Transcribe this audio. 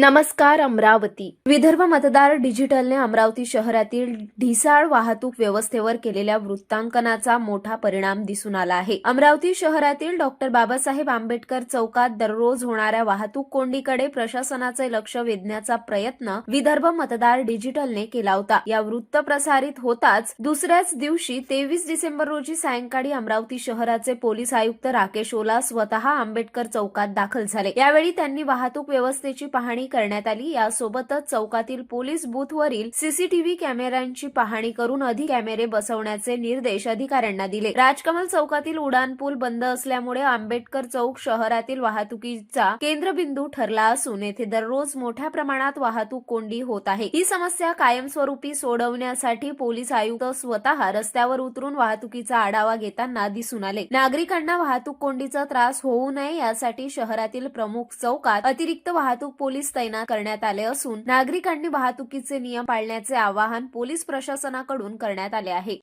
नमस्कार अमरावती. विदर्भ मतदार डिजिटलने अमरावती शहरातील ढिसाळ वाहतूक व्यवस्थेवर केलेल्या वृत्तांकनाचा मोठा परिणाम दिसून आला आहे. अमरावती शहरातील डॉक्टर बाबासाहेब आंबेडकर चौकात दररोज होणाऱ्या वाहतूक कोंडीकडे प्रशासनाचे लक्ष वेधण्याचा प्रयत्न विदर्भ मतदार डिजिटलने केला होता. या वृत्त प्रसारित होताच दुसऱ्याच दिवशी तेवीस डिसेंबर रोजी सायंकाळी अमरावती शहराचे पोलीस आयुक्त राकेश ओला स्वतः आंबेडकर चौकात दाखल झाले. यावेळी त्यांनी वाहतूक व्यवस्थेची पाहणी करण्यात आली. यासोबतच चौकातील पोलीस बूथवरील सीसीटीव्ही कॅमेऱ्यांची पाहणी करून अधिक कॅमेरे बसवण्याचे निर्देश अधिकाऱ्यांना दिले. राजकमल चौकातील उडान पूल बंद असल्यामुळे आंबेडकर चौक शहरातील वाहतुकीचा केंद्रबिंदू ठरला असून येथे दररोज मोठ्या प्रमाणात वाहतूक कोंडी होत आहे. ही समस्या कायमस्वरूपी सोडवण्यासाठी पोलीस आयुक्त स्वतः रस्त्यावर उतरून वाहतुकीचा आढावा घेताना दिसून आले. नागरिकांना वाहतूक कोंडीचा त्रास होऊ नये यासाठी शहरातील प्रमुख चौकात अतिरिक्त वाहतूक पोलीस तैनात करण्यात आले असून नागरिकांनी वाहतुकीचे नियम पाळण्याचे आवाहन पोलीस प्रशासनाकडून करण्यात आले आहे.